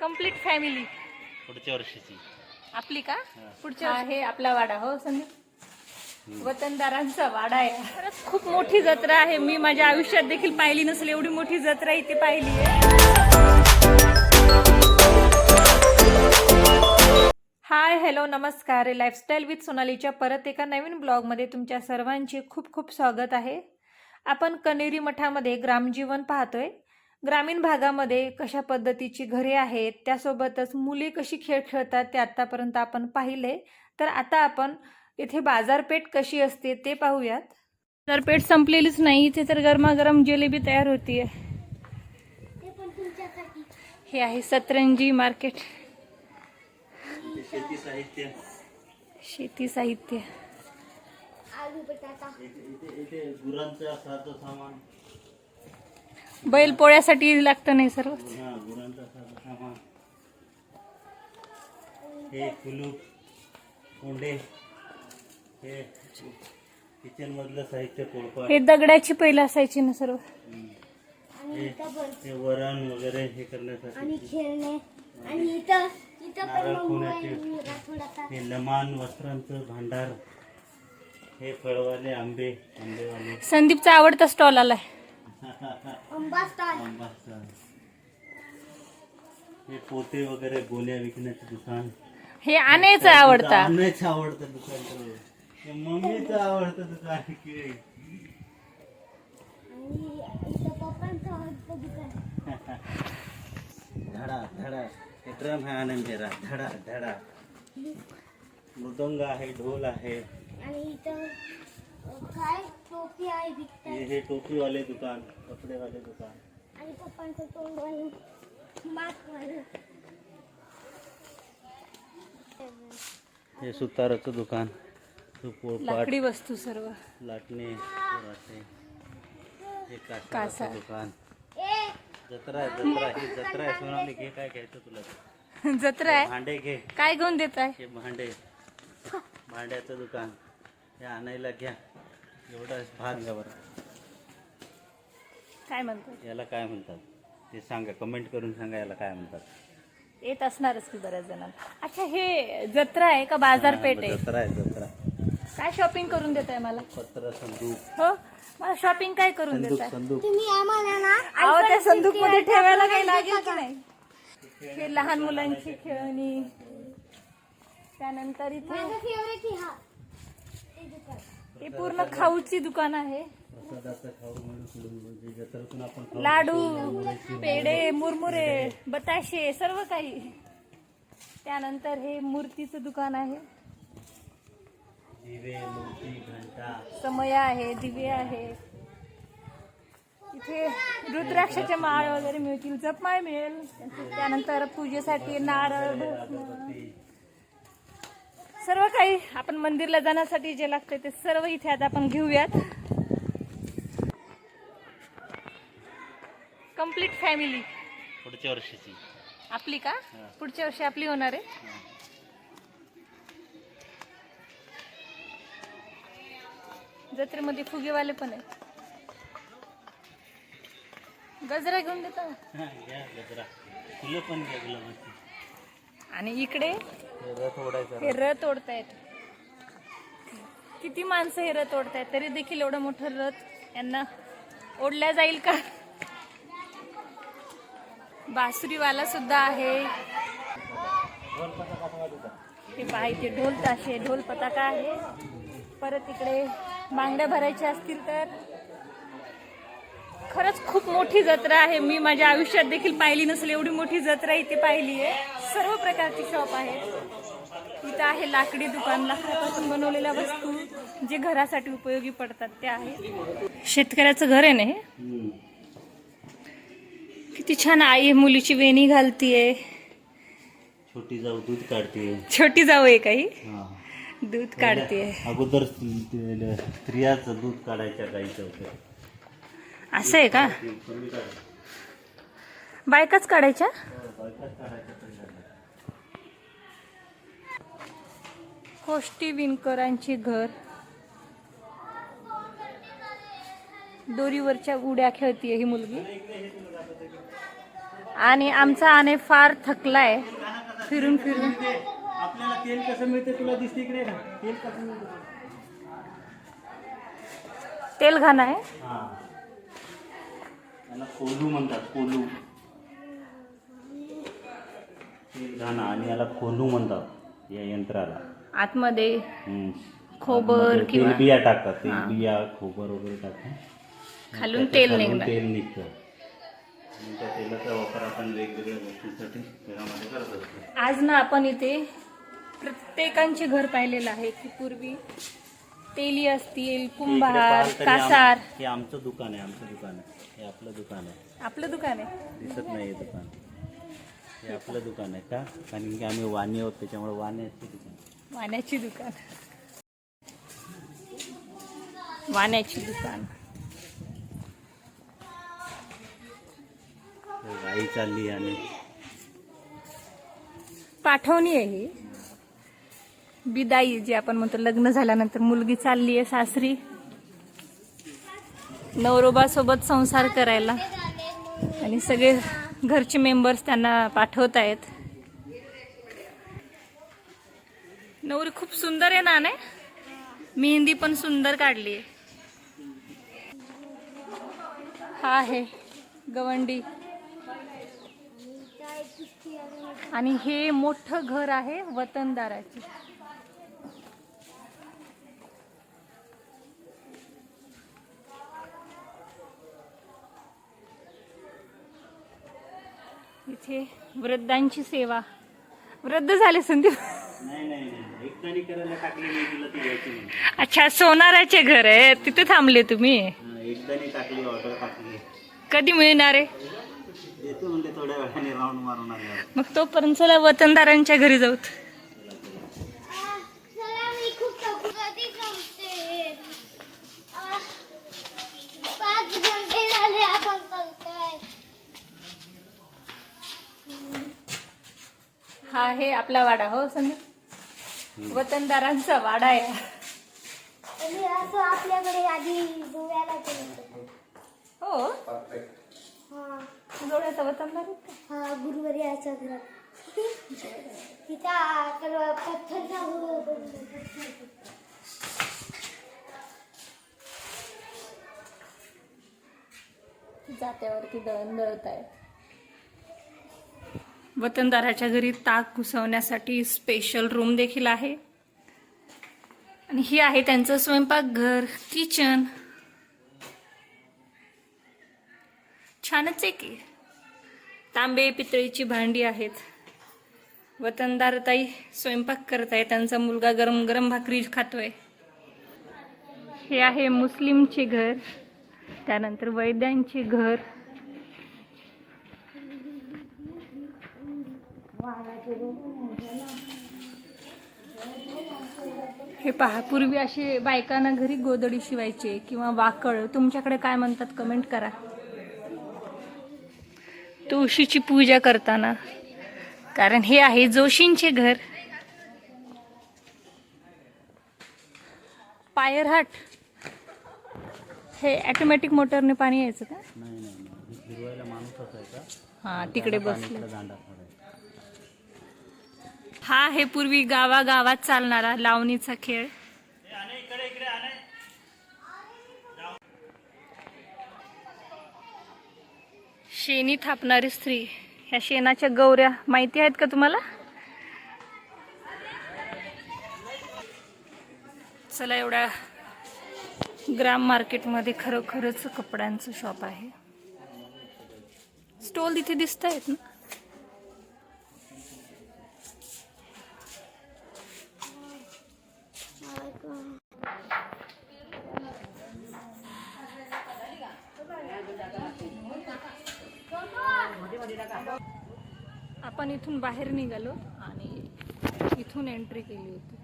Complete family पुढच्या वर्षीची. आपली का? पुढच्या आहे आपला वाडा हो संदीप? वतनदारांचा वाडा आहे. खरंच खूप मोठी जत्रा आहे. मी माझ्या आयुष्यात देखील पाहिली नसेल. एवढी मोठी जत्रा इथे पाहिली आहे. हाय हॅलो नमस्कार. लाईफस्टाईल विथ सोनालीच्या परत एका नवीन ब्लॉगमध्ये तुमच्या सर्वांचे खूप खूप स्वागत आहे. आपण कनेरी मठामध्ये ग्रामजीवन पाहतोय. ग्रामीण भागामध्ये कशा पद्धतीची घरे आहेत त्यासोबतच मुले कशी खेळ खेळतात ते आत्तापर्यंत आपण पाहिले. तर आता आपण इथे बाजारपेठ कशी असते ते पाहूयात. बाजारपेठ संपलेलीच नाही इथे तर गरमागरम जिलेबी तयार होतीये हे आहे सतरंजी मार्केट. शेती साहित्य. शेती साहित्य. सामान. बैल पोळ्यासाठी लागतं नाही सर्व हा हे. कुलूप कोंडे हे किचन मधलं साहित्य पोळपाट हे दगडाची पहिलं असायची ना सर्व. हे हे वरण वगैरे हे करण्यासाठी. आणि खेळणे. आणि इथं इथं पण नारळ मग फोडण्याचे. मोबाईल थोडासा हे लमान वस्त्रांचं भांडार. हे फळवाले आंबे आंबेवाले. संदीपचा आवडता स्टॉल आलाय. स्टॉल हे पोते वगैरे गोल्या विकण्याचे दुकान. हे आणायचं आवडता. आणायचं आवडतं दुकान तर. हे मम्मीचं आवडतं दुकान केळी आणि इथं पप्पांचं आवडतं दुकान. धडा धडा. हे ड्रम आहे आनंद धडा धडा. मृदंग आहे ढोल आहे. आणि इथं काय? टोपी आहे हे विकतात. हे टोपीवाले दुकान कपडेवाले दुकान. आणि पप्पांचं मास्क वालं हे सुताराचं दुकान. तो पोळपाट लाकडी वस्तू सर्व. लाटणे हे कासा. दुकान. ए! जत्रा आहे जत्रा ही जत्रा आहे. सोनाली घे काय घ्यायचं तुला? जत्रा आहे? भांडे घे. काय घेऊन देत आहे हे भांडे. भांड्याचं दुकान. हे आणायला घ्या. एवढा भाग घ्या बरं. काय म्हणतो याला काय म्हणतात? ते सांगा कमेंट करून सांगा याला काय म्हणतात. येत असणारच की बऱ्याच जणांना. अच्छा हे जत्रा आहे का बाजारपेठ आहे? जत्रा आहे जत्रा. काय शॉपिंग करून देत आहे मला? पत्र संदूक. हो? मला शॉपिंग काय करून देत संदूक आहे संदूक. तुम्ही आम्हाला ना अहो त्या संदूकमध्ये ठेवायला काही लागेल की नाही? हे लहान मुलांची खेळणी. त्यानंतर इथे माझं फेवरेट हा. ते दुकान हे पूर्ण खाऊची दुकान आहे. म्हणजे लाडू पेढे मुरमुरे बताशे सर्व काही. त्यानंतर हे मूर्तीचं दुकान आहे. समय आहे दिवे आहे. इथे रुद्राक्षाचे माळ वगैरे मिळतील जपमाळ मिळेल. त्यानंतर पूजेसाठी नारळ सर्व काही आपण मंदिरला जाण्यासाठी जे लागते ते सर्व इथे आता आपण घेऊयात. कंप्लीट फॅमिली पुढच्या वर्षीची. आपली का? पुढच्या वर्षी आपली होणार आहे. जत्रेमध्ये फुगेवाले पण आहेत. गजरा घेऊन देता? हा, गजरा. फुलं पण घ्या गुलाबाची. आणि इकडे हे रथ हे ओढतायत. किती माणसं हे रथ ओढतायत तरी देखील एवढं मोठं रथ यांना ओढल्या जाईल का? बासुरीवाला सुद्धा आहे. हे पहा इथे ढोल ताशे ढोल पताका आहे. परत इकडे बांगड्या भरायच्या असतील तर. खरंच खूप मोठी जत्रा आहे. मी माझ्या आयुष्यात देखील पाहिली नसेल. एवढी मोठी जत्रा इथे पाहिली आहे. सर्व प्रकारची शॉप आहेत. इथं आहे लाकडी दुकान. लाकडापासून बनवलेल्या वस्तू जे घरासाठी उपयोगी पडतात त्या आहेत. शेतकऱ्याचं घर आहे ना हे. किती छान आई मुलीची वेणी घालतीये. छोटी जाऊ दूध काढते छोटी जाऊ आहे काही? दूध काढतीये. अगोदर स्त्री- स्त्रियाचं दूध काढायच्या गाईचं वगैरे असं आहे का. बायकाच काढायच्या. कोष्टी विणकरांची घर. दोरीवरच्या उड्या खेळतीये ही मुलगी. आणि आमचा आणे फार थकलाय. फिरून फिरून. आपल्याला तेल कसं मिळते तुला दिसते इकडे ना. तेल कसं मिळते? तेल घाण आहे. त्याला कोलू म्हणतात कोलू. घाणा आणि याला कोलू म्हणतात या यंत्राला. आतमध्ये हम्म. खोबर आतमध्ये किंवा- तेल बिया टाकतात तेल बिया खोबर वगैरे टाकतात खालून तेल खालून निघणार. तेल निघतं. आणि त्या तेलाचा वापर आपण वेगवेगळ्या गोष्टींसाठी घरामध्ये करत असतो. आज ना आपण इथे प्रत्येकांचे घर पाहिलेलं आहे की पूर्वी तेली असतील इकडे कुंभार पाहाल तरी आम- कासार. हे आमचं दुकान आहे आमचं दुकान आहे. हे आपलं दुकान आहे. आपलं दुकान आहे? दिसत नाही हे दुकान. हे आपलं दुकान आहे का? कारण की आम्ही वाणी आहोत त्याच्यामुळे वाणी असते दुकान. वाण्याची दुकान. वाण्याची दुकान. तर गाई चालली आणि पाठवणी आहे ही. बिदाई जे आपण म्हणतो लग्न झाल्यानंतर मुलगी चालली आहे सासरी. नवरोबासोबत संसार करायला. आणि सगळे घरचे मेंबर्स त्यांना पाठवत आहेत. नवरी खूप सुंदर आहे ना नाही मेहंदी पण सुंदर काढली आहे. हा आहे गवंडी. आणि हे मोठं घर आहे वतनदाराचे. इथे वृद्धांची सेवा. वृद्ध झाले संदीप. अच्छा सोनाराचे घर आहे. तिथे थांबले तुम्ही? कधी मिळणार आहे? मग तोपर्यंत चला वतनदारांच्या घरी जाऊत चला मी खूप थकू कधी जमते आह, पाच घंटे झाले आपण करतोय हा आहे आपला वाडा हो संदीप? वतनदारांचा वाडा आहे. आणि असं आपल्याकडे आधी गोव्याला. हो? हा. जोड्याचा वतनदार? हा गुरुवारी यायचा घरात. तिथं गुरु जात्यावरती दळण दळत आहे वतनदाराच्या घरी ताक घुसवण्यासाठी स्पेशल रूम देखील आहे. आणि ही आहे त्यांचं स्वयंपाकघर किचन छानच आहे की. तांबे पितळीची भांडी आहेत. वतनदार ताई स्वयंपाक करत आहे त्यांचा मुलगा गरम गरम भाकरी खातोय. हे आहे मुस्लिमचे घर त्यानंतर वैद्यांचे घर. हे पहा पूर्वी असे बायकांना घरी गोदडी शिवायचे किंवा वाकळ. तुमच्याकडे काय म्हणतात कमेंट करा. तुळशीची पूजा करताना. कारण हे आहे जोशींचे घर. पायरहाट. हे ऑटोमॅटिक मोटरने पाणी यायचं का? हा तिकडे बसले. हा आहे पूर्वी गावागावात चालणारा लावणीचा खेळ. शेणी थापणारी स्त्री. ह्या शेणाच्या गौऱ्या माहिती आहेत का तुम्हाला? चला एवढ्या ग्राम मार्केटमध्ये खरोखरच कपड्यांचं शॉप आहे. स्टॉल तिथे दिसत आहेत ना? आपण इथून बाहेर निघालो आणि इथून एंट्री केली होती.